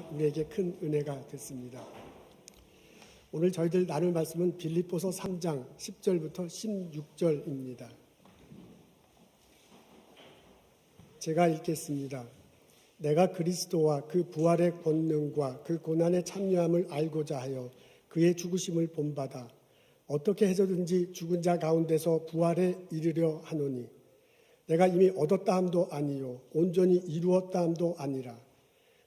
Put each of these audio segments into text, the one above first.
우리에게 큰 은혜가 됐습니다. 오늘 저희들 나눌 말씀은 빌립보서 3장 10절부터 16절입니다. 제가 읽겠습니다. 내가 그리스도와 그 부활의 권능과 그 고난의 참여함을 알고자 하여 그의 죽으심을 본받아 어떻게 해서든지 죽은 자 가운데서 부활에 이르려 하노니 내가 이미 얻었다 함도 아니요 온전히 이루었다 함도 아니라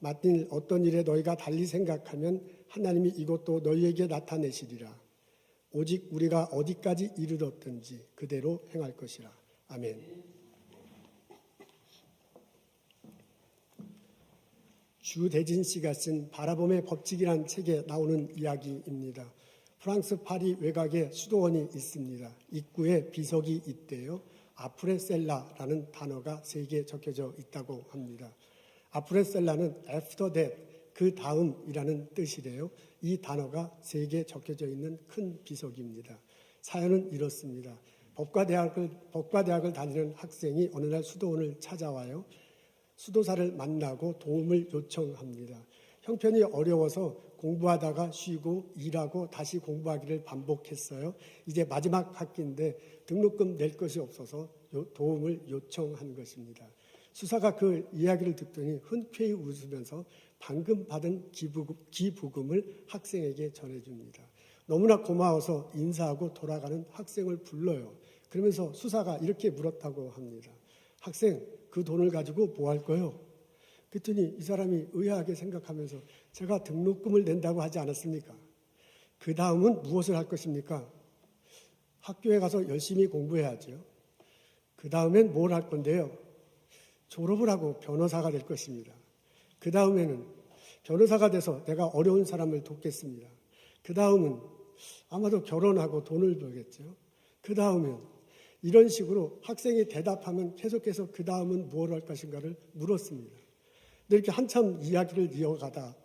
맡은 일 어떤 일에 너희가 달리 생각하면 하나님이 이것도 너희에게 나타내시리라. 오직 우리가 어디까지 이르렀든지 그대로 행할 것이라. 아멘. 주대진 씨가 쓴 바라봄의 법칙이란 책에 나오는 이야기입니다. 프랑스 파리 외곽에 수도원이 있습니다. 입구에 비석이 있대요. 아프레셀라라는 단어가 세 개 적혀져 있다고 합니다. 아프레셀라는 after that, 그 다음이라는 뜻이래요. 이 단어가 세 개 적혀져 있는 큰 비석입니다. 사연은 이렇습니다. 법과대학을, 법과대학을 다니는 학생이 어느 날 수도원을 찾아와요. 수도사를 만나고 도움을 요청합니다. 형편이 어려워서 공부하다가 쉬고 일하고 다시 공부하기를 반복했어요. 이제 마지막 학기인데 등록금 낼 것이 없어서 도움을 요청한 것입니다. 수사가 그 이야기를 듣더니 흔쾌히 웃으면서 방금 받은 기부금, 기부금을 학생에게 전해줍니다. 너무나 고마워서 인사하고 돌아가는 학생을 불러요. 그러면서 수사가 이렇게 물었다고 합니다. 학생, 그 돈을 가지고 뭐 할 거요? 그랬더니 이 사람이 의아하게 생각하면서 제가 등록금을 낸다고 하지 않았습니까? 그 다음은 무엇을 할 것입니까? 학교에 가서 열심히 공부해야죠. 그 다음엔 뭘 할 건데요? 졸업을 하고 변호사가 될 것입니다. 그 다음에는 변호사가 돼서 내가 어려운 사람을 돕겠습니다. 그 다음은 아마도 결혼하고 돈을 벌겠죠. 그 다음엔 이런 식으로 학생이 대답하면 계속해서 그 다음은 무엇을 할 것인가를 물었습니다. 이렇게 한참 이야기를 이어가다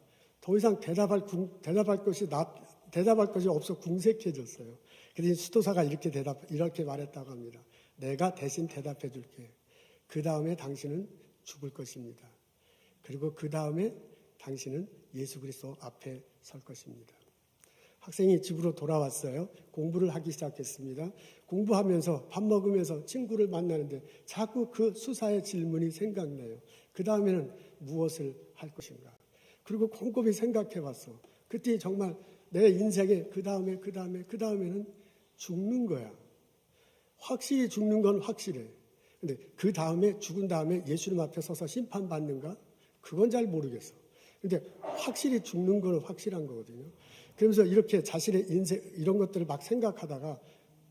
더 이상 대답할, 대답할 것이 나, 대답할 것이 없어 궁색해졌어요. 그래서 수도사가 이렇게 대답, 이렇게 말했다고 합니다. 내가 대신 대답해 줄게. 그 다음에 당신은 죽을 것입니다. 그리고 그 다음에 당신은 예수 그리스도 앞에 설 것입니다. 학생이 집으로 돌아왔어요. 공부를 하기 시작했습니다. 공부하면서 밥 먹으면서 친구를 만나는데 자꾸 그 수사의 질문이 생각나요. 그 다음에는 무엇을 할 것인가. 그리고 곰곰이 생각해 봤어. 그때 정말 내 인생에 그 다음에 그 다음에 그 다음에는 죽는 거야. 확실히 죽는 건 확실해. 근데 그 다음에 죽은 다음에 예수님 앞에 서서 심판받는가? 그건 잘 모르겠어. 근데 확실히 죽는 건 확실한 거거든요. 그러면서 이렇게 자신의 인생 이런 것들을 막 생각하다가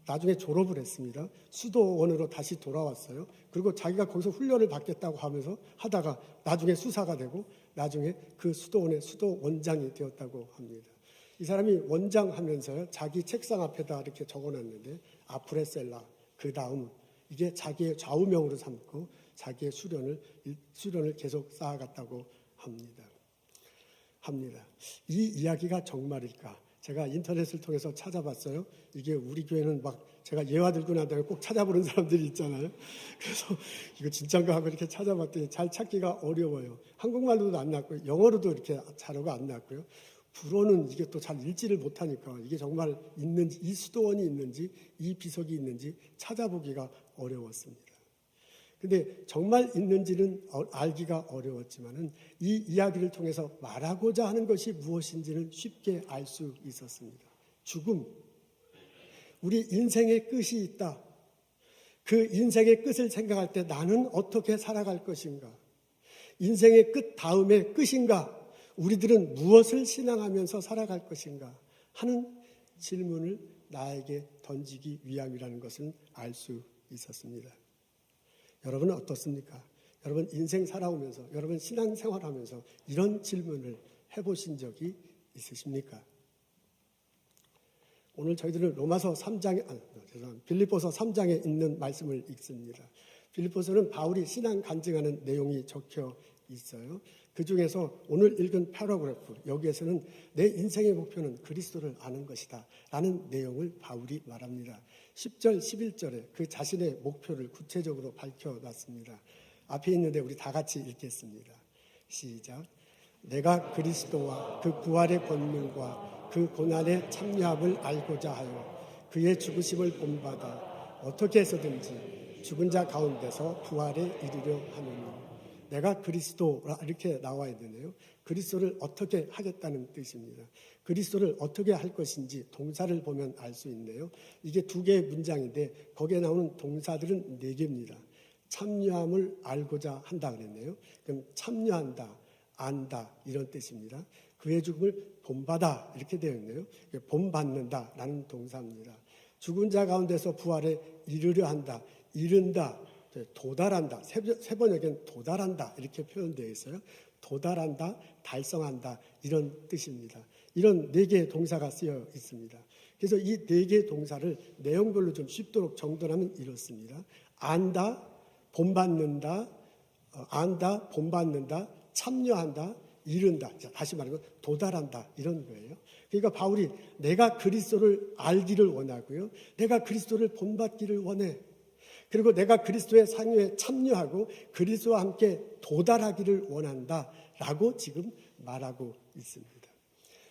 나중에 졸업을 했습니다. 수도원으로 다시 돌아왔어요. 그리고 자기가 거기서 훈련을 받겠다고 하면서 하다가 나중에 수사가 되고 나중에 그 수도원의 수도원장이 되었다고 합니다. 이 사람이 원장 하면서요. 자기 책상 앞에다 이렇게 적어 놨는데 아프레셀라 그 다음 이게 자기의 좌우명으로 삼고 자기의 수련을 수련을 계속 쌓아갔다고 합니다. 합니다. 이 이야기가 정말일까? 제가 인터넷을 통해서 찾아봤어요. 이게 우리 교회는 막 제가 예화 들고 난 다음에 꼭 찾아보는 사람들이 있잖아요. 그래서 이거 진짠가 하고 이렇게 찾아봤더니 잘 찾기가 어려워요. 한국말로도 안 났고요. 영어로도 이렇게 자료가 안 났고요. 불어는 이게 또 잘 읽지를 못하니까 이게 정말 있는지, 이 수도원이 있는지, 이 비석이 있는지 찾아보기가 어려웠습니다. 근데 정말 있는지는 어, 알기가 어려웠지만은 이 이야기를 통해서 말하고자 하는 것이 무엇인지는 쉽게 알 수 있었습니다. 죽음. 우리 인생의 끝이 있다. 그 인생의 끝을 생각할 때 나는 어떻게 살아갈 것인가? 인생의 끝 다음에 끝인가? 우리들은 무엇을 신앙하면서 살아갈 것인가? 하는 질문을 나에게 던지기 위함이라는 것을 알수 있었습니다. 여러분은 어떻습니까? 여러분 인생 살아오면서, 여러분 신앙 생활 하면서 이런 질문을 해보신 적이 있으십니까? 오늘 저희들은 로마서 3장에 아, 죄송합니다. 빌립보서 3장에 있는 말씀을 읽습니다. 빌립보서는 바울이 신앙 간증하는 내용이 적혀 있어요. 그 중에서 오늘 읽은 패러그래프 여기에서는 내 인생의 목표는 그리스도를 아는 것이다 라는 내용을 바울이 말합니다. 10절 11절에 그 자신의 목표를 구체적으로 밝혀놨습니다. 앞에 있는데 우리 다 같이 읽겠습니다. 시작. 내가 그리스도와 그 부활의 권능과 그 고난의 참여함을 알고자 하여 그의 죽으심을 본받아 어떻게 해서든지 죽은 자 가운데서 부활에 이르려 하노니 내가 그리스도라 이렇게 나와 있는데요. 그리스도를 어떻게 하겠다는 뜻입니다. 그리스도를 어떻게 할 것인지 동사를 보면 알 수 있네요. 이게 두 개의 문장인데 거기에 나오는 동사들은 네 개입니다. 참여함을 알고자 한다 그랬네요. 그럼 참여한다, 안다 이런 뜻입니다. 그의 죽음을 본받아 이렇게 되어 있네요. 본받는다라는 동사입니다. 죽은 자 가운데서 부활에 이르려 한다, 이른다, 도달한다. 세 번역엔 도달한다 이렇게 표현되어 있어요. 도달한다, 달성한다 이런 뜻입니다. 이런 네 개의 동사가 쓰여 있습니다. 그래서 이 네 개의 동사를 내용별로 좀 쉽도록 정돈하면 이렇습니다. 안다, 본받는다, 어, 안다, 본받는다, 참여한다, 이른다. 자, 다시 말하면 도달한다 이런 거예요. 그러니까 바울이 내가 그리스도를 알기를 원하고요. 내가 그리스도를 본받기를 원해. 그리고 내가 그리스도의 상유에 참여하고 그리스도와 함께 도달하기를 원한다 라고 지금 말하고 있습니다.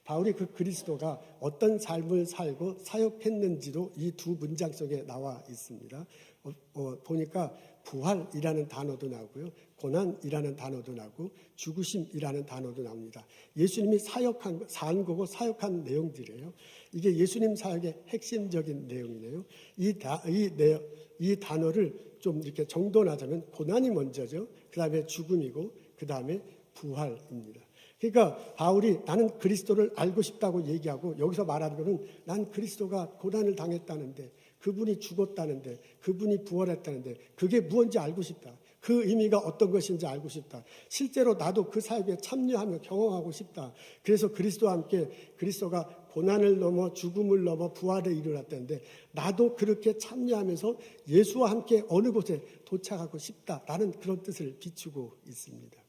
바울이 그 그리스도가 어떤 삶을 살고 사역했는지도 이 두 문장 속에 나와 있습니다. 어, 어, 보니까 부활이라는 단어도 나오고요. 고난이라는 단어도 나오고 죽으심이라는 단어도 나옵니다. 예수님이 사역한 산 거고 사역한 내용들이에요. 이게 예수님 사역의 핵심적인 내용이네요. 이, 다, 이, 내, 이 단어를 좀 이렇게 정돈하자면 고난이 먼저죠. 그 다음에 죽음이고 그 다음에 부활입니다. 그러니까 바울이 나는 그리스도를 알고 싶다고 얘기하고 여기서 말하는 것은 난 그리스도가 고난을 당했다는데 그분이 죽었다는데 그분이 부활했다는데 그게 무엇인지 알고 싶다. 그 의미가 어떤 것인지 알고 싶다. 실제로 나도 그 사역에 참여하며 경험하고 싶다. 그래서 그리스도와 함께 그리스도가 고난을 넘어 죽음을 넘어 부활에 이르렀다는데 나도 그렇게 참여하면서 예수와 함께 어느 곳에 도착하고 싶다라는 그런 뜻을 비추고 있습니다.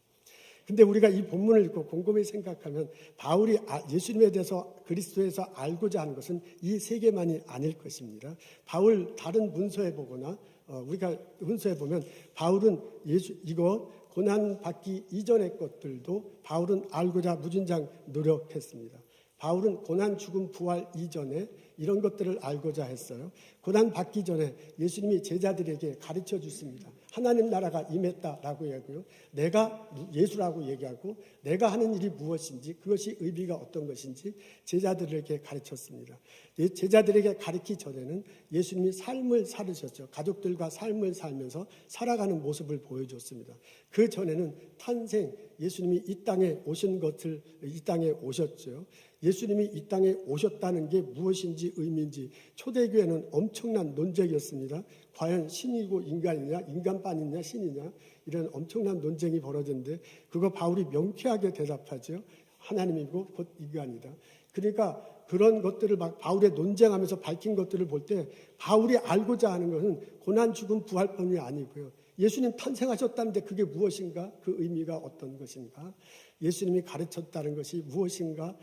근데 우리가 이 본문을 읽고 곰곰이 생각하면 바울이 아, 예수님에 대해서 그리스도에서 알고자 하는 것은 이 세 개만이 아닐 것입니다. 바울 다른 문서에 보거나 어, 우리가 문서에 보면 바울은 예수 이거 고난 받기 이전의 것들도 바울은 알고자 무진장 노력했습니다. 바울은 고난 죽음 부활 이전에 이런 것들을 알고자 했어요. 고난 받기 전에 예수님이 제자들에게 가르쳐 주습니다. 하나님 나라가 임했다라고 얘기하고요. 내가 예수라고 얘기하고 내가 하는 일이 무엇인지 그것이 의미가 어떤 것인지 제자들에게 가르쳤습니다. 예, 제자들에게 가르치기 전에는 예수님이 삶을 살으셨죠. 가족들과 삶을 살면서 살아가는 모습을 보여줬습니다. 그 전에는 탄생 예수님이 이 땅에 오신 것을 이 땅에 오셨죠. 예수님이 이 땅에 오셨다는 게 무엇인지 의미인지 초대교회는 엄청난 논쟁이었습니다. 과연 신이고 인간이냐, 인간반이냐, 신이냐 이런 엄청난 논쟁이 벌어졌는데 그거 바울이 명쾌하게 대답하죠. 하나님이고 곧 인간이다. 그러니까 그런 것들을 막 바울의 논쟁하면서 밝힌 것들을 볼 때 바울이 알고자 하는 것은 고난 죽음 부활뿐이 아니고요. 예수님 탄생하셨다는데 그게 무엇인가? 그 의미가 어떤 것인가? 예수님이 가르쳤다는 것이 무엇인가?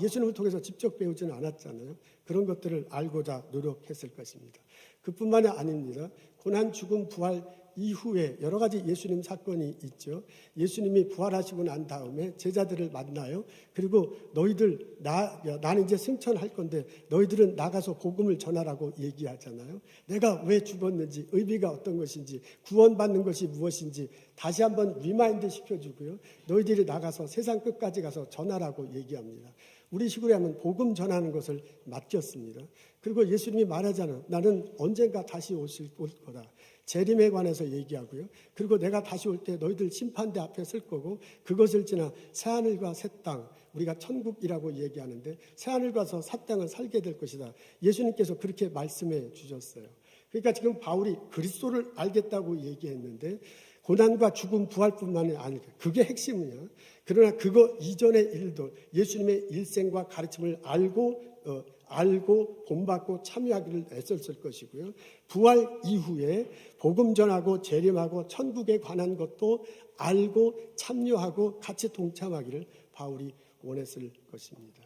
예수님을 통해서 직접 배우지는 않았잖아요. 그런 것들을 알고자 노력했을 것입니다. 그뿐만이 아닙니다. 고난, 죽음, 부활 이후에 여러 가지 예수님 사건이 있죠. 예수님이 부활하시고 난 다음에 제자들을 만나요. 그리고 너희들 나 나는 이제 승천할 건데 너희들은 나가서 복음을 전하라고 얘기하잖아요. 내가 왜 죽었는지 의미가 어떤 것인지 구원받는 것이 무엇인지 다시 한번 리마인드 시켜주고요. 너희들이 나가서 세상 끝까지 가서 전하라고 얘기합니다. 우리 식으로 하면 복음 전하는 것을 맡겼습니다. 그리고 예수님이 말하잖아요. 나는 언젠가 다시 오실 올 거다. 재림에 관해서 얘기하고요. 그리고 내가 다시 올 때 너희들 심판대 앞에 설 거고 그것을 지나 새하늘과 새 땅, 우리가 천국이라고 얘기하는데 새하늘과서 새 땅을 살게 될 것이다. 예수님께서 그렇게 말씀해 주셨어요. 그러니까 지금 바울이 그리스도를 알겠다고 얘기했는데 고난과 죽음 부활뿐만이 아니고 그게 핵심이냐. 그러나 그거 이전의 일도 예수님의 일생과 가르침을 알고 어, 알고 본받고 참여하기를 애썼을 것이고요. 부활 이후에 복음 전하고 재림하고 천국에 관한 것도 알고 참여하고 같이 동참하기를 바울이 원했을 것입니다.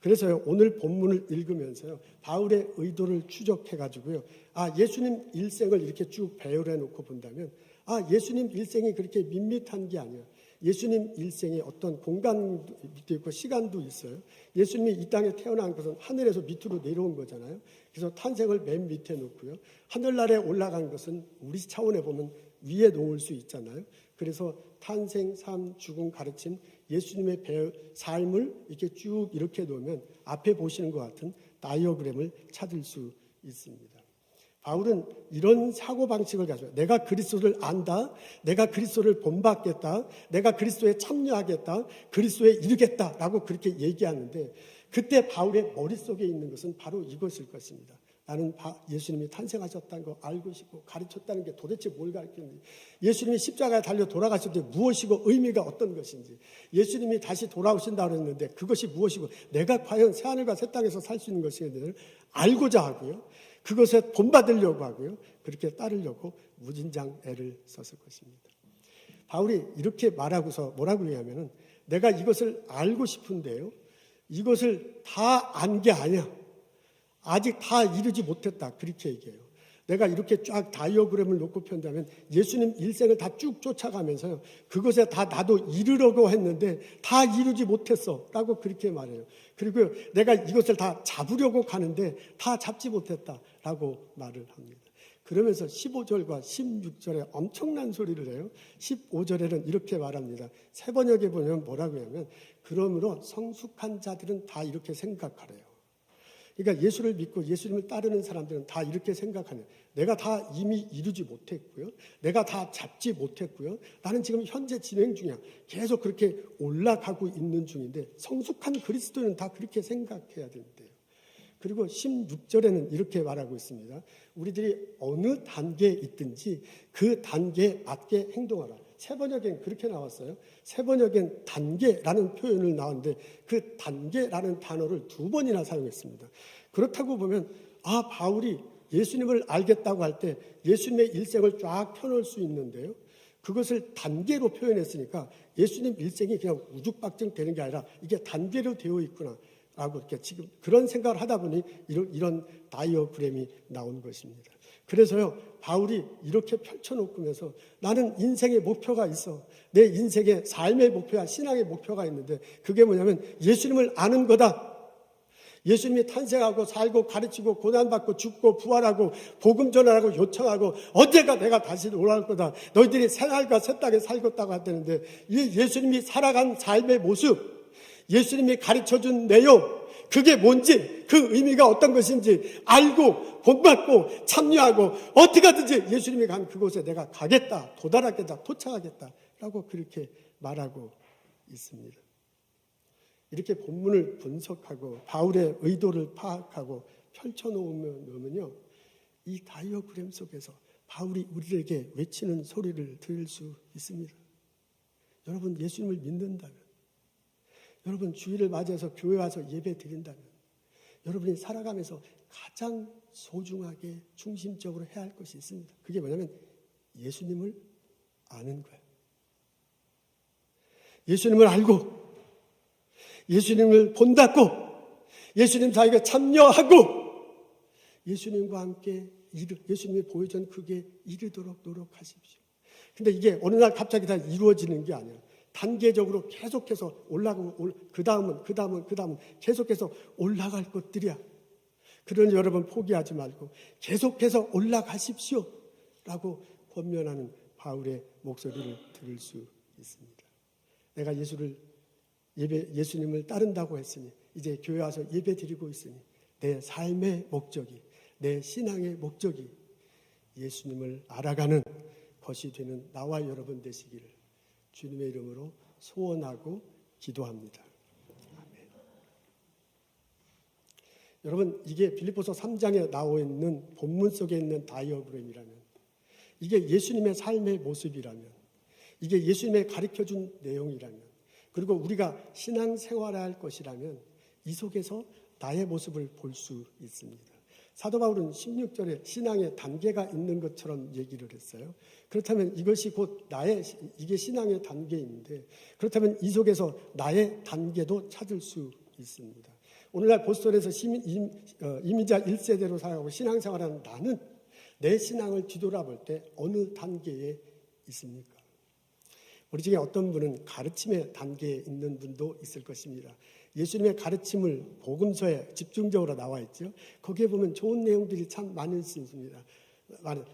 그래서요, 오늘 본문을 읽으면서요, 바울의 의도를 추적해 가지고요, 아, 예수님 일생을 이렇게 쭉 배열해 놓고 본다면, 아, 예수님 일생이 그렇게 밋밋한 게 아니야. 예수님 일생에 어떤 공간도 있고 시간도 있어요. 예수님이 이 땅에 태어난 것은 하늘에서 밑으로 내려온 거잖아요. 그래서 탄생을 맨 밑에 놓고요. 하늘나라에 올라간 것은 우리 차원에 보면 위에 놓을 수 있잖아요. 그래서 탄생, 삶, 죽음, 가르침, 예수님의 배, 삶을 이렇게 쭉 이렇게 놓으면 앞에 보시는 것 같은 다이어그램을 찾을 수 있습니다. 바울은 이런 사고 방식을 가지고 내가 그리스도를 안다, 내가 그리스도를 본받겠다, 내가 그리스도에 참여하겠다, 그리스도에 이르겠다라고 그렇게 얘기하는데 그때 바울의 머릿속에 있는 것은 바로 이것일 것입니다. 나는 예수님이 탄생하셨다는 거 알고 싶고 가르쳤다는 게 도대체 뭘 가르치는지. 예수님이 십자가에 달려 돌아가실 때 무엇이고 의미가 어떤 것인지. 예수님이 다시 돌아오신다고 했는데 그것이 무엇이고 내가 과연 새하늘과 새 땅에서 살 수 있는 것인지를 알고자 하고요. 그것에 본받으려고 하고요. 그렇게 따르려고 무진장 애를 썼을 것입니다. 바울이 이렇게 말하고서 뭐라고 얘기하면은 내가 이것을 알고 싶은데요. 이것을 다 안 게 아니야. 아직 다 이루지 못했다. 그렇게 얘기해요. 내가 이렇게 쫙 다이어그램을 놓고 편다면 예수님 일생을 다 쭉 쫓아가면서요. 그것에 다 나도 이르려고 했는데 다 이루지 못했어. 라고 그렇게 말해요. 그리고 내가 이것을 다 잡으려고 가는데 다 잡지 못했다. 라고 말을 합니다. 그러면서 15절과 16절에 엄청난 소리를 해요. 15절에는 이렇게 말합니다. 세 번역에 보면 뭐라고 하면 그러므로 성숙한 자들은 다 이렇게 생각하래요. 그러니까 예수를 믿고 예수님을 따르는 사람들은 다 이렇게 생각하는 내가 다 이미 이루지 못했고요. 내가 다 잡지 못했고요. 나는 지금 현재 진행 중이야. 계속 그렇게 올라가고 있는 중인데 성숙한 그리스도인은 다 그렇게 생각해야 된대요. 그리고 16절에는 이렇게 말하고 있습니다. 우리들이 어느 단계에 있든지 그 단계에 맞게 행동하라. 세 번역엔 그렇게 나왔어요. 세 번역엔 단계라는 표현을 나왔는데 그 단계라는 단어를 두 번이나 사용했습니다. 그렇다고 보면 아 바울이 예수님을 알겠다고 할 때 예수님의 일생을 쫙 펴놓을 수 있는데요. 그것을 단계로 표현했으니까 예수님 일생이 그냥 우죽박정 되는 게 아니라 이게 단계로 되어 있구나. 라고 이렇게 지금 그런 생각을 하다 보니 이런, 이런 다이어그램이 나온 것입니다. 그래서요, 바울이 이렇게 펼쳐놓고면서 나는 인생의 목표가 있어. 내 인생의 삶의 목표야, 신앙의 목표가 있는데 그게 뭐냐면 예수님을 아는 거다. 예수님이 탄생하고 살고 가르치고 고난받고 죽고 부활하고 복음 전하라고 요청하고 언제가 내가 다시 돌아올 거다. 너희들이 생활과 새 땅에 살겠다고 했다는데 이 예수님이 살아간 삶의 모습, 예수님이 가르쳐 준 내용, 그게 뭔지, 그 의미가 어떤 것인지 알고, 본받고, 참여하고, 어떻게 하든지 예수님이 간 그곳에 내가 가겠다, 도달하겠다, 도착하겠다. 라고 그렇게 말하고 있습니다. 이렇게 본문을 분석하고, 바울의 의도를 파악하고, 펼쳐놓으면요, 이 다이어그램 속에서 바울이 우리에게 외치는 소리를 들을 수 있습니다. 여러분, 예수님을 믿는다면, 여러분 주일을 맞이해서 교회 와서 예배 드린다면 여러분이 살아가면서 가장 소중하게 중심적으로 해야 할 것이 있습니다. 그게 뭐냐면 예수님을 아는 거예요. 예수님을 알고 예수님을 본받고 예수님 사역에 참여하고 예수님과 함께 예수님이 보여준 그게 이르도록 노력하십시오. 근데 이게 어느 날 갑자기 다 이루어지는 게 아니에요. 단계적으로 계속해서 올라가고 그 다음은 그 다음은 그 다음은 계속해서 올라갈 것들이야. 그러니 여러분 포기하지 말고 계속해서 올라가십시오. 라고 권면하는 바울의 목소리를 들을 수 있습니다. 내가 예수를 예배, 예수님을 따른다고 했으니 이제 교회 와서 예배 드리고 있으니 내 삶의 목적이 내 신앙의 목적이 예수님을 알아가는 것이 되는 나와 여러분 되시기를 주님의 이름으로 소원하고 기도합니다. 아멘. 여러분 이게 빌립보서 3장에 나와 있는 본문 속에 있는 다이어그램이라면 이게 예수님의 삶의 모습이라면 이게 예수님의 가르쳐 준 내용이라면 그리고 우리가 신앙 생활할 것이라면 이 속에서 나의 모습을 볼 수 있습니다. 사도 바울은 16절에 신앙의 단계가 있는 것처럼 얘기를 했어요. 그렇다면 이것이 곧 나의 이게 신앙의 단계인데 그렇다면 이 속에서 나의 단계도 찾을 수 있습니다. 오늘날 보스턴에서 시민, 임, 어, 이민자 1세대로 살아가고 신앙생활하는 나는 내 신앙을 뒤돌아볼 때 어느 단계에 있습니까? 우리 중에 어떤 분은 가르침의 단계에 있는 분도 있을 것입니다. 예수님의 가르침을 복음서에 집중적으로 나와 있죠. 거기에 보면 좋은 내용들이 참 많을 수 있습니다.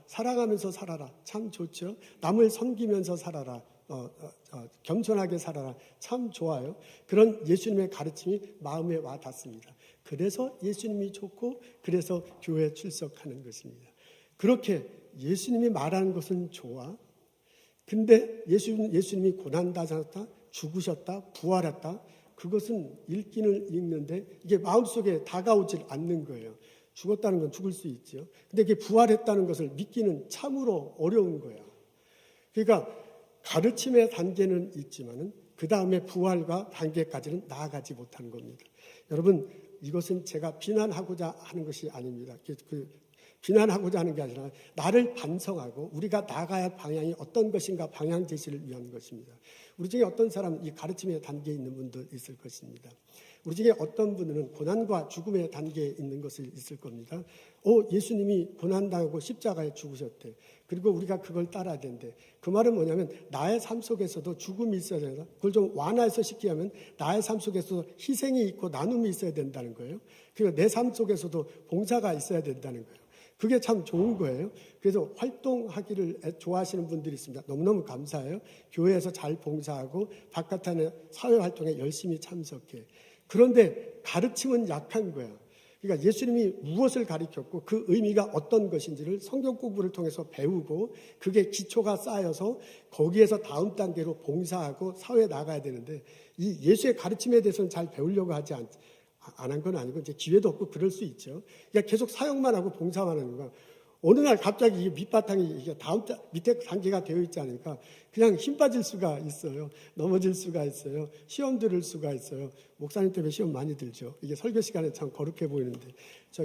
사랑하면서 살아라 참 좋죠. 남을 섬기면서 살아라 어, 어, 어, 겸손하게 살아라 참 좋아요. 그런 예수님의 가르침이 마음에 와 닿습니다. 그래서 예수님이 좋고 그래서 교회 출석하는 것입니다. 그렇게 예수님이 말하는 것은 좋아. 근데 예수, 예수님이 고난당하셨다, 죽으셨다, 부활했다. 그것은 읽기는 읽는데 이게 마음속에 다가오질 않는 거예요. 죽었다는 건 죽을 수 있죠. 근데 이게 부활했다는 것을 믿기는 참으로 어려운 거예요. 그러니까 가르침의 단계는 있지만은 그 다음에 부활과 단계까지는 나아가지 못하는 겁니다. 여러분 이것은 제가 비난하고자 하는 것이 아닙니다. 그, 그 비난하고자 하는 게 아니라 나를 반성하고 우리가 나가야 할 방향이 어떤 것인가 방향 제시를 위한 것입니다. 우리 중에 어떤 사람은 이 가르침의 단계에 있는 분도 있을 것입니다. 우리 중에 어떤 분은 고난과 죽음의 단계에 있는 것을 있을 겁니다. 오, 예수님이 고난당하고 십자가에 죽으셨대. 그리고 우리가 그걸 따라야 된대. 그 말은 뭐냐면 나의 삶 속에서도 죽음이 있어야 된다. 그걸 좀 완화해서 쉽게 하면 나의 삶 속에서도 희생이 있고 나눔이 있어야 된다는 거예요. 그리고 내 삶 속에서도 봉사가 있어야 된다는 거예요. 그게 참 좋은 거예요. 그래서 활동하기를 좋아하시는 분들이 있습니다. 너무너무 감사해요. 교회에서 잘 봉사하고 바깥에 사회 활동에 열심히 참석해. 그런데 가르침은 약한 거야. 그러니까 예수님이 무엇을 가르쳤고 그 의미가 어떤 것인지를 성경 공부를 통해서 배우고 그게 기초가 쌓여서 거기에서 다음 단계로 봉사하고 사회에 나가야 되는데 이 예수의 가르침에 대해서는 잘 배우려고 하지 않, 안 한 건 아니고 이제 기회도 없고 그럴 수 있죠. 그러니까 계속 사용만 하고 봉사만 하는 거. 어느 날 갑자기 이게 밑바탕이 이게 다음 밑에 단계가 되어 있지 않으니까 그냥 힘 빠질 수가 있어요. 넘어질 수가 있어요. 시험 들을 수가 있어요. 목사님 때문에 시험 많이 들죠. 이게 설교 시간에 참 거룩해 보이는데 저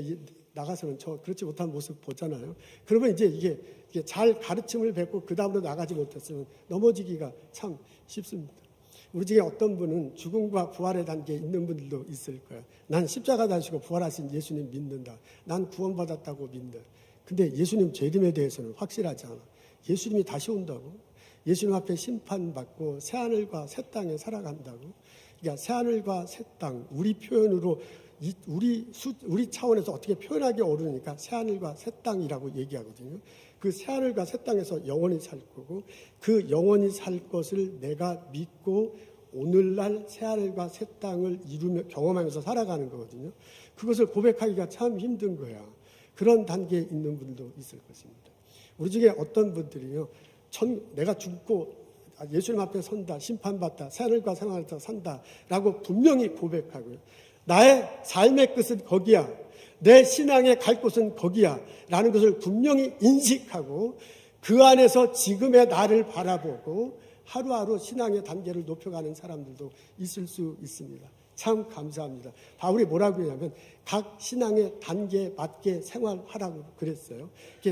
나가서는 저 그렇지 못한 모습 보잖아요. 그러면 이제 이게, 이게 잘 가르침을 뱉고 그 다음으로 나가지 못했으면 넘어지기가 참 쉽습니다. 우리 중에 어떤 분은 죽음과 부활의 단계에 있는 분들도 있을 거예요. 난 십자가 다시고 부활하신 예수님 믿는다. 난 구원받았다고 믿는다. 근데 예수님 재림에 대해서는 확실하지 않아. 예수님이 다시 온다고. 예수님 앞에 심판받고 새하늘과 새 땅에 살아간다고. 그러니까 새하늘과 새 땅, 우리 표현으로 우리 수, 우리 차원에서 어떻게 표현하기 어려우니까 새하늘과 새 땅이라고 얘기하거든요. 그 새하늘과 새 땅에서 영원히 살 거고 그 영원히 살 것을 내가 믿고 오늘날 새하늘과 새 땅을 이루며 경험하면서 살아가는 거거든요. 그것을 고백하기가 참 힘든 거야. 그런 단계에 있는 분도 있을 것입니다. 우리 중에 어떤 분들이요, 천, 내가 죽고 예수님 앞에 선다, 심판받다, 새하늘과 생활에서 산다라고 분명히 고백하고요. 나의 삶의 끝은 거기야. 내 신앙의 갈 곳은 거기야. 라는 것을 분명히 인식하고 그 안에서 지금의 나를 바라보고 하루하루 신앙의 단계를 높여가는 사람들도 있을 수 있습니다. 참 감사합니다. 바울이 뭐라고 했냐면 각 신앙의 단계에 맞게 생활하라고 그랬어요.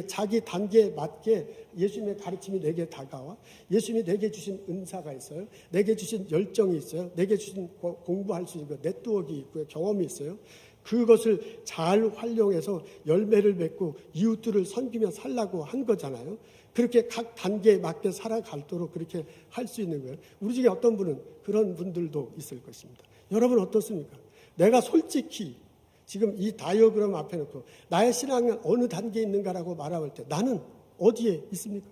자기 단계에 맞게 예수님의 가르침이 내게 다가와 예수님이 내게 주신 은사가 있어요. 내게 주신 열정이 있어요. 내게 주신 공부할 수 있는 네트워크 있고요. 경험이 있어요. 그것을 잘 활용해서 열매를 맺고 이웃들을 섬기며 살라고 한 거잖아요. 그렇게 각 단계에 맞게 살아갈도록 그렇게 할 수 있는 거예요. 우리 중에 어떤 분은 그런 분들도 있을 것입니다. 여러분 어떻습니까? 내가 솔직히 지금 이 다이어그램 앞에 놓고 나의 신앙은 어느 단계에 있는가라고 말할 때 나는 어디에 있습니까?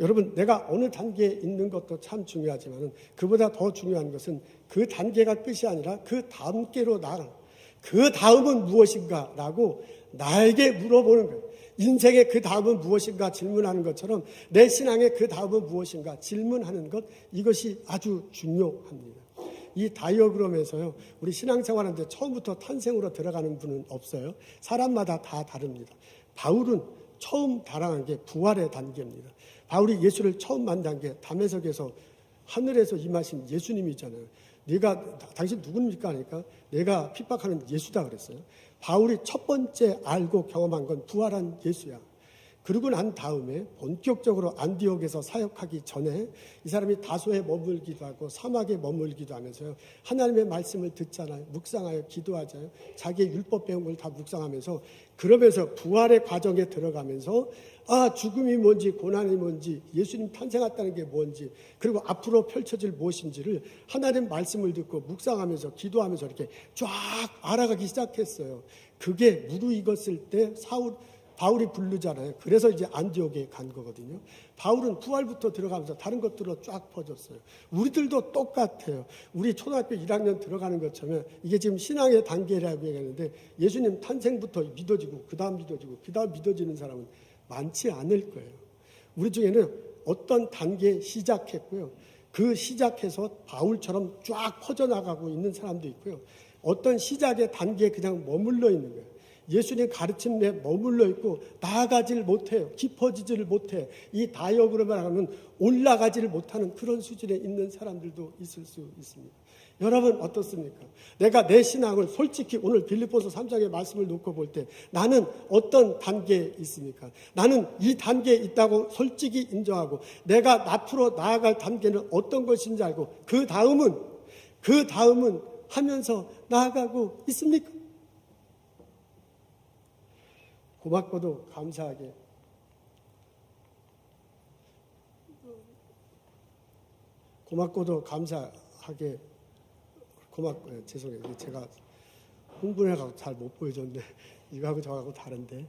여러분, 내가 어느 단계에 있는 것도 참 중요하지만 그보다 더 중요한 것은 그 단계가 끝이 아니라 그 다음 께로 나가. 그 다음은 무엇인가? 라고 나에게 물어보는 거예요. 인생의 그 다음은 무엇인가 질문하는 것처럼 내 신앙의 그 다음은 무엇인가 질문하는 것 이것이 아주 중요합니다. 이 다이어그램에서요, 우리 신앙생활하는데 처음부터 탄생으로 들어가는 분은 없어요. 사람마다 다 다릅니다. 바울은 처음 달아난 게 부활의 단계입니다. 바울이 예수를 처음 만난 게 담에석에서 하늘에서 임하신 예수님이잖아요. 네가 당신 누굽니까 하니까 내가 핍박하는 예수다 그랬어요. 바울이 첫 번째 알고 경험한 건 부활한 예수야. 그러고 난 다음에 본격적으로 안디옥에서 사역하기 전에 이 사람이 다소에 머물기도 하고 사막에 머물기도 하면서요. 하나님의 말씀을 듣잖아요. 묵상하여 기도하잖아요. 자기의 율법 배운 걸 다 묵상하면서 그러면서 부활의 과정에 들어가면서 아, 죽음이 뭔지 고난이 뭔지 예수님 탄생했다는 게 뭔지 그리고 앞으로 펼쳐질 무엇인지를 하나님 말씀을 듣고 묵상하면서 기도하면서 이렇게 쫙 알아가기 시작했어요. 그게 무르익었을 때 사울 바울이 부르잖아요. 그래서 이제 안디옥에 간 거거든요. 바울은 부활부터 들어가면서 다른 것들로 쫙 퍼졌어요. 우리들도 똑같아요. 우리 초등학교 1학년 들어가는 것처럼 이게 지금 신앙의 단계라고 얘기하는데 예수님 탄생부터 믿어지고 그다음 믿어지고 그다음 믿어지는 사람은 많지 않을 거예요. 우리 중에는 어떤 단계에 시작했고요. 그 시작해서 바울처럼 쫙 퍼져나가고 있는 사람도 있고요. 어떤 시작의 단계에 그냥 머물러 있는 거예요. 예수님 가르침에 머물러 있고 나아가지를 못해요. 깊어지지를 못해. 이 다이어그램을 하면 올라가지를 못하는 그런 수준에 있는 사람들도 있을 수 있습니다. 여러분 어떻습니까? 내가 내 신앙을 솔직히 오늘 빌립보서 3장의 말씀을 놓고 볼 때 나는 어떤 단계에 있습니까? 나는 이 단계에 있다고 솔직히 인정하고 내가 앞으로 나아갈 단계는 어떤 것인지 알고 그 다음은 그 다음은 하면서 나아가고 있습니까? 고맙고도 감사하게 고맙고도 감사하게 고맙고요. 예, 죄송해요. 제가 홍보를 해가지고 잘 못 보여줬는데 이거하고 저하고 다른데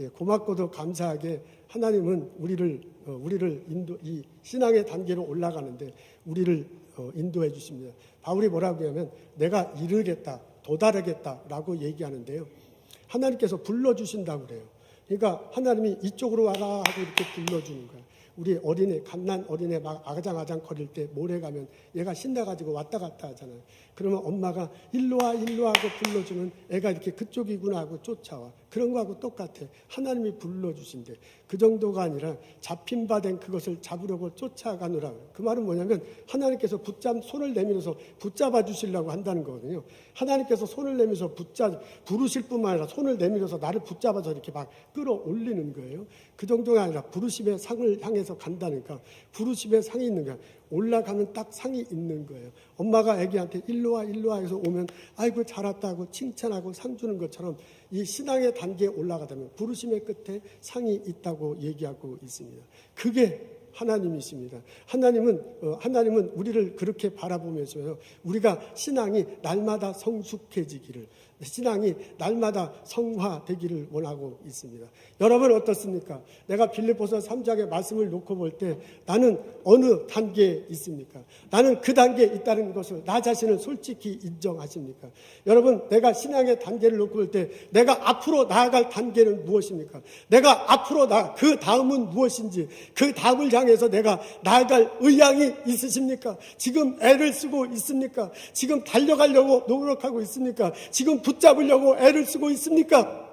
예, 고맙고도 감사하게 하나님은 우리를 어, 우리를 인도 이 신앙의 단계로 올라가는데 우리를 어, 인도해 주십니다. 바울이 뭐라고 하면 내가 이르겠다 도달하겠다라고 얘기하는데요. 하나님께서 불러주신다고 그래요. 그러니까 하나님이 이쪽으로 와라 하고 이렇게 불러주는 거예요. 우리 어린애, 갓난 어린애 막 아장아장 거릴 때 모래 가면 얘가 신나가지고 왔다 갔다 하잖아요. 그러면 엄마가 일로 와, 일로 와 하고 불러주면 애가 이렇게 그쪽이구나 하고 쫓아와. 그런 거하고 똑같아. 하나님이 불러주신대. 그 정도가 아니라 잡힌 바 된 그것을 잡으려고 쫓아가느라. 그 말은 뭐냐면 하나님께서 붙잡, 손을 내밀어서 붙잡아 주시려고 한다는 거거든요. 하나님께서 손을 내밀어서 붙잡, 부르실 뿐만 아니라 손을 내밀어서 나를 붙잡아서 이렇게 막 끌어올리는 거예요. 그 정도가 아니라 부르심의 상을 향해서 간다니까. 부르심의 상이 있는 거야. 올라가면 딱 상이 있는 거예요. 엄마가 애기한테 일로 와, 일로 와 해서 오면 아이고 잘 왔다고 칭찬하고 상 주는 것처럼 이 신앙의 단계에 올라가다면 부르심의 끝에 상이 있다고 얘기하고 있습니다. 그게 하나님이십니다. 하나님은 어, 하나님은 우리를 그렇게 바라보면서요. 우리가 신앙이 날마다 성숙해지기를 신앙이 날마다 성화되기를 원하고 있습니다. 여러분 어떻습니까? 내가 빌립보서 3장의 말씀을 놓고 볼 때 나는 어느 단계에 있습니까? 나는 그 단계에 있다는 것을 나 자신을 솔직히 인정하십니까? 여러분 내가 신앙의 단계를 놓고 볼 때 내가 앞으로 나아갈 단계는 무엇입니까? 내가 앞으로 나 그 다음은 무엇인지 그 다음을 향해서 내가 나아갈 의향이 있으십니까? 지금 애를 쓰고 있습니까? 지금 달려가려고 노력하고 있습니까? 지금 붙잡으려고 애를 쓰고 있습니까?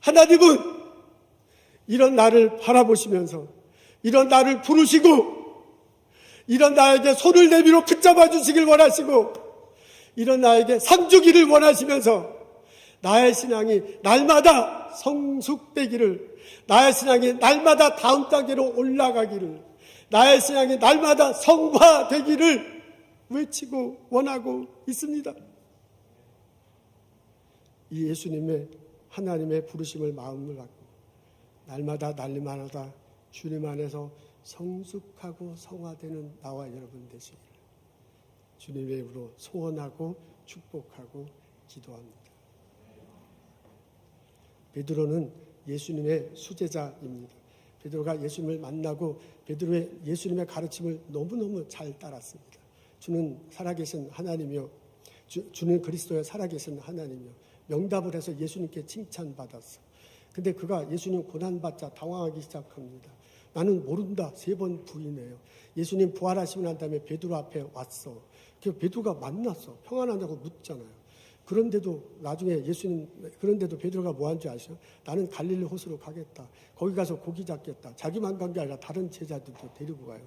하나님은 이런 나를 바라보시면서 이런 나를 부르시고 이런 나에게 손을 내밀어 붙잡아 주시길 원하시고 이런 나에게 상 주기를 원하시면서 나의 신앙이 날마다 성숙되기를 나의 신앙이 날마다 다음 단계로 올라가기를 나의 신앙이 날마다 성화되기를 외치고 원하고 있습니다. 이 예수님의 하나님의 부르심을 마음을 갖고 날마다 날마다 주님 안에서 성숙하고 성화되는 나와 여러분 되시기를 주님의 이름으로 소원하고 축복하고 기도합니다. 베드로는 예수님의 수제자입니다. 베드로가 예수님을 만나고 베드로의 예수님의 가르침을 너무너무 잘 따랐습니다. 주는 살아계신 하나님이요. 주, 주는 그리스도의 살아계신 하나님이요. 명답을 해서 예수님께 칭찬받았어. 근데 그가 예수님 고난받자 당황하기 시작합니다. 나는 모른다. 세 번 부인해요. 예수님 부활하시고 난 다음에 베드로 앞에 왔어. 그 베드로가 만났어. 평안하냐고 묻잖아요. 그런데도 나중에 예수님 그런데도 베드로가 뭐 한 줄 아시죠? 나는 갈릴리 호수로 가겠다. 거기 가서 고기 잡겠다. 자기만 간 게 아니라 다른 제자들도 데리고 가요.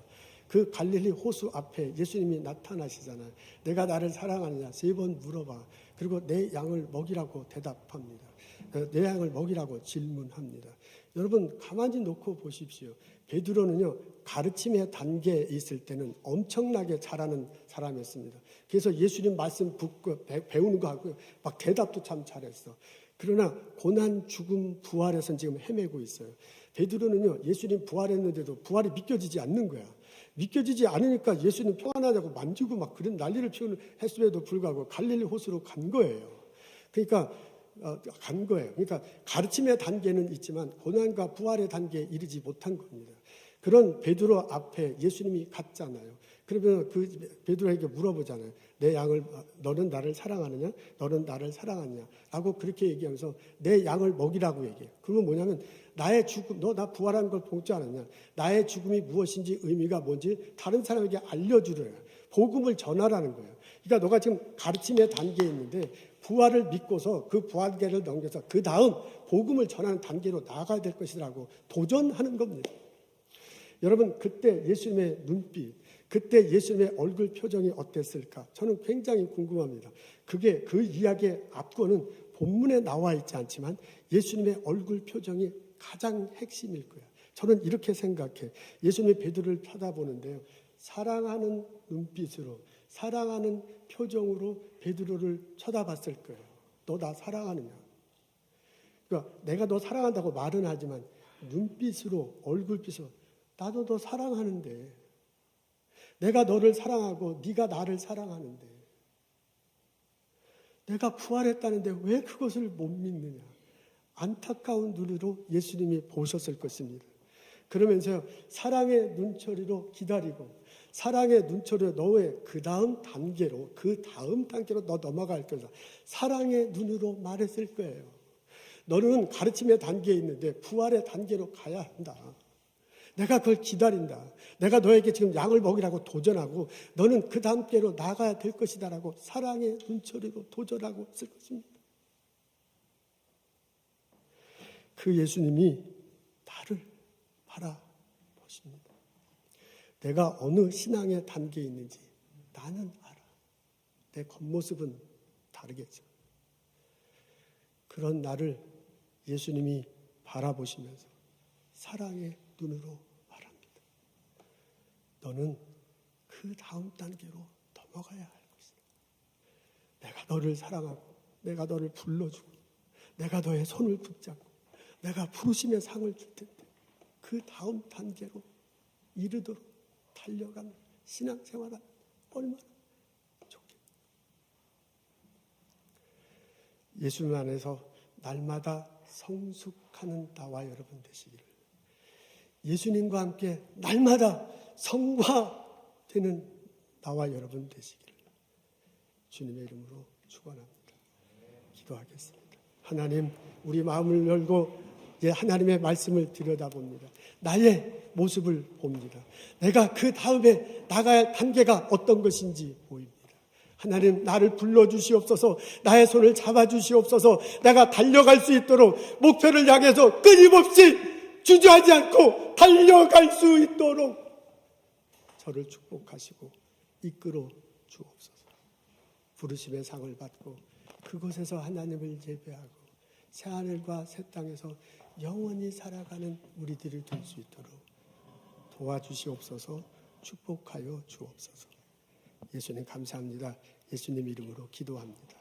그 갈릴리 호수 앞에 예수님이 나타나시잖아요. 내가 나를 사랑하느냐 세 번 물어봐. 그리고 내 양을 먹이라고 대답합니다. 어, 내 양을 먹이라고 질문합니다. 여러분 가만히 놓고 보십시오. 베드로는요 가르침의 단계에 있을 때는 엄청나게 잘하는 사람이었습니다. 그래서 예수님 말씀 붙고 배- 배우는 거 하고 막 대답도 참 잘했어. 그러나 고난, 죽음, 부활에선 지금 헤매고 있어요. 베드로는요 예수님 부활했는데도 부활이 믿겨지지 않는 거야. 믿겨지지 않으니까 예수님 평안하냐고 만지고 막 그런 난리를 피우는 했음에도 불구하고 갈릴리 호수로 간 거예요. 그러니까 어, 간 거예요. 그러니까 가르침의 단계는 있지만 고난과 부활의 단계에 이르지 못한 겁니다. 그런 베드로 앞에 예수님이 갔잖아요. 그러면 그 베드로에게 물어보잖아요. 내 양을 너는 나를 사랑하느냐? 너는 나를 사랑하느냐? 라고 그렇게 얘기하면서 내 양을 먹이라고 얘기해요. 그러면 뭐냐면 나의 죽음, 너 나 부활한 걸 보지 않았냐? 나의 죽음이 무엇인지 의미가 뭔지 다른 사람에게 알려주려요. 복음을 전하라는 거예요. 그러니까 너가 지금 가르침의 단계에 있는데 부활을 믿고서 그 부활계를 넘겨서 그 다음 복음을 전하는 단계로 나아가야 될 것이라고 도전하는 겁니다. 여러분 그때 예수님의 눈빛, 그때 예수님의 얼굴 표정이 어땠을까? 저는 굉장히 궁금합니다. 그게 그 이야기의 앞권은 본문에 나와 있지 않지만 예수님의 얼굴 표정이 가장 핵심일 거야. 저는 이렇게 생각해. 예수님의 베드로를 쳐다보는데요. 사랑하는 눈빛으로, 사랑하는 표정으로 베드로를 쳐다봤을 거예요. 너 나 사랑하느냐? 그러니까 내가 너 사랑한다고 말은 하지만 눈빛으로, 얼굴빛으로 나도 너 사랑하는데 내가 너를 사랑하고 네가 나를 사랑하는데 내가 부활했다는데 왜 그것을 못 믿느냐? 안타까운 눈으로 예수님이 보셨을 것입니다. 그러면서 사랑의 눈초리로 기다리고 사랑의 눈초리로 너의 그 다음 단계로 그 다음 단계로 너 넘어갈 거다. 사랑의 눈으로 말했을 거예요. 너는 가르침의 단계에 있는데 부활의 단계로 가야 한다. 내가 그걸 기다린다. 내가 너에게 지금 양을 먹이라고 도전하고 너는 그 때로 나가야 될 것이다라고 사랑의 눈초리로 도전하고 있을 것입니다. 그 예수님이 나를 바라보십니다. 내가 어느 신앙의 단계에 있는지 나는 알아. 내 겉모습은 다르겠죠. 그런 나를 예수님이 바라보시면서 사랑의 눈으로 말합니다. 너는 그 다음 단계로 넘어가야 할 것이다. 내가 너를 사랑하고, 내가 너를 불러주고, 내가 너의 손을 붙잡고, 내가 부르심의 상을 줄 텐데, 그 다음 단계로 이르도록 달려가는 신앙생활은 얼마나 좋겠다. 예수님 안에서 날마다 성숙하는 나와 여러분 되시기를. 예수님과 함께 날마다 성화되는 나와 여러분 되시기를 주님의 이름으로 축원합니다. 기도하겠습니다. 하나님, 우리 마음을 열고 하나님의 말씀을 들여다봅니다. 나의 모습을 봅니다. 내가 그 다음에 할 단계가 어떤 것인지 보입니다. 하나님 나를 불러 주시옵소서. 나의 손을 잡아 주시옵소서. 내가 달려갈 수 있도록 목표를 향해서 끊임없이 주저하지 않고 달려갈 수 있도록 저를 축복하시고 이끌어 주옵소서. 부르심의 상을 받고 그곳에서 하나님을 예배하고 새 하늘과 새 땅에서 영원히 살아가는 우리들이 될 수 있도록 도와주시옵소서 축복하여 주옵소서. 예수님 감사합니다. 예수님 이름으로 기도합니다.